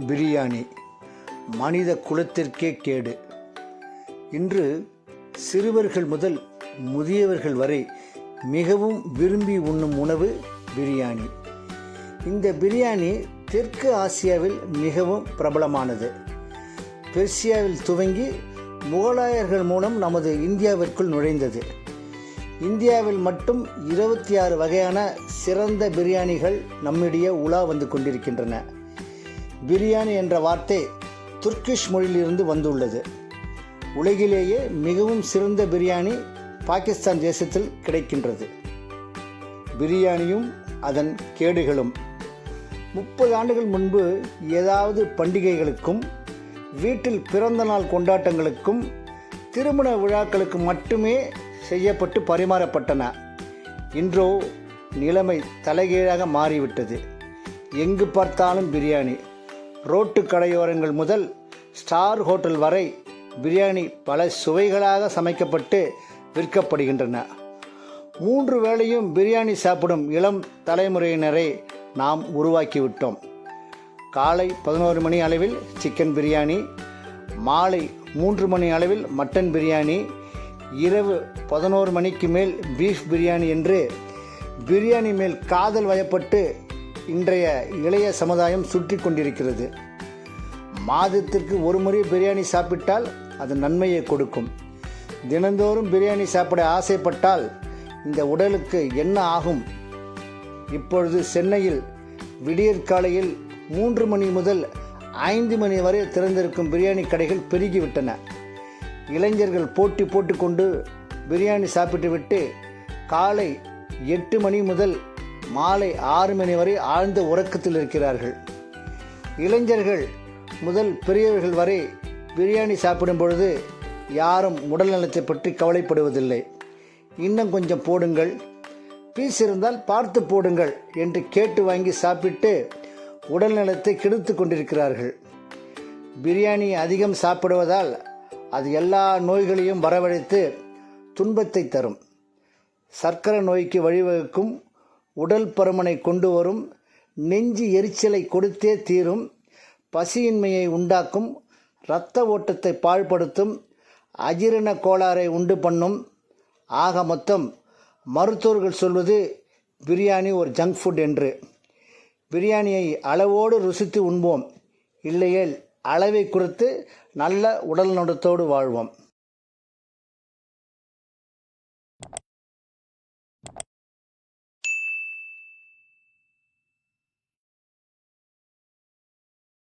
பிரியாணி மனித குலத்திற்கே கேடு. இன்று சிறுவர்கள் முதல் முதியவர்கள் வரை மிகவும் விரும்பி உண்ணும் உணவு பிரியாணி. இந்த பிரியாணி தெற்கு ஆசியாவில் மிகவும் பிரபலமானது. பெர்சியாவில் துவங்கி முகலாயர்கள் மூலம் நமது இந்தியாவிற்குள் நுழைந்தது. இந்தியாவில் மட்டும் இருபத்தி ஆறு வகையான சிறந்த பிரியாணிகள் நம்மிடையே உலா வந்து கொண்டிருக்கின்றன. பிரியாணி என்ற வார்த்தை துர்க்கிஷ் மொழியிலிருந்து வந்துள்ளது. உலகிலேயே மிகவும் சிறந்த பிரியாணி பாகிஸ்தான் தேசத்தில் கிடைக்கின்றது. பிரியாணியும் அதன் கேடுகளும். முப்பது ஆண்டுகள் முன்பு ஏதாவது பண்டிகைகளுக்கும் வீட்டில் பிறந்த நாள் கொண்டாட்டங்களுக்கும் திருமண விழாக்களுக்கு மட்டுமே செய்யப்பட்டு பரிமாறப்பட்டன. இன்றோ நிலைமை தலைகீழாக மாறிவிட்டது. எங்கு பார்த்தாலும் பிரியாணி. ரோட்டு கடையோரங்கள் முதல் ஸ்டார் ஹோட்டல் வரை பிரியாணி பல சுவைகளாக சமைக்கப்பட்டு விற்கப்படுகின்றன. மூன்று வேளையும் பிரியாணி சாப்பிடும் இளம் தலைமுறையினரை நாம் உருவாக்கிவிட்டோம். காலை பதினோரு மணி அளவில் சிக்கன் பிரியாணி மாலை மூன்று மணி அளவில் மட்டன் பிரியாணி இரவு பதினோரு மணிக்கு மேல் பீஃப் பிரியாணி என்று பிரியாணி மேல் காதல் வயப்பட்டு இன்றைய இளைய சமுதாயம் சுற்றி கொண்டிருக்கிறது. மாதத்திற்கு ஒரு முறை பிரியாணி சாப்பிட்டால் அது நன்மையை கொடுக்கும். தினந்தோறும் பிரியாணி சாப்பிட ஆசைப்பட்டால் இந்த உடலுக்கு என்ன ஆகும்? இப்பொழுது சென்னையில் விடியற்காலையில் மூன்று மணி முதல் ஐந்து மணி வரை திறந்திருக்கும் பிரியாணி கடைகள் பெருகிவிட்டன. இளைஞர்கள் போட்டி போட்டுக்கொண்டு பிரியாணி சாப்பிட்டுவிட்டு காலை எட்டு மணி முதல் மாலை ஆறு மணி வரை ஆழ்ந்த உறக்கத்தில் இருக்கிறார்கள். இளைஞர்கள் முதல் பெரியவர்கள் வரை பிரியாணி சாப்பிடும் பொழுது யாரும் உடல் நலத்தை பற்றி கவலைப்படுவதில்லை. இன்னும் கொஞ்சம் போடுங்கள். பீஸ் இருந்தால் பார்த்து போடுங்கள் என்று கேட்டு வாங்கி சாப்பிட்டு உடல் நலத்தை கெடுத்து கொண்டிருக்கிறார்கள். பிரியாணி அதிகம் சாப்பிடுவதால் அது எல்லா நோய்களையும் வரவழைத்து துன்பத்தை தரும். சர்க்கரை நோய்க்கு வழிவகுக்கும் உடல் பருமனை கொண்டு வரும் நெஞ்சு எரிச்சலை கொடுத்தே தீரும் பசியின்மையை உண்டாக்கும் இரத்த ஓட்டத்தை பாழ்படுத்தும் அஜீரண கோளாறை உண்டு பண்ணும். ஆக மொத்தம் மருத்துவர்கள் சொல்வது பிரியாணி ஒரு ஜங்க் ஃபுட் என்று. பிரியாணியை அளவோடு ருசித்து உண்போம். இல்லையேல் அளவை குறித்து நல்ல உடல் நடத்தோடு வாழ்வோம்.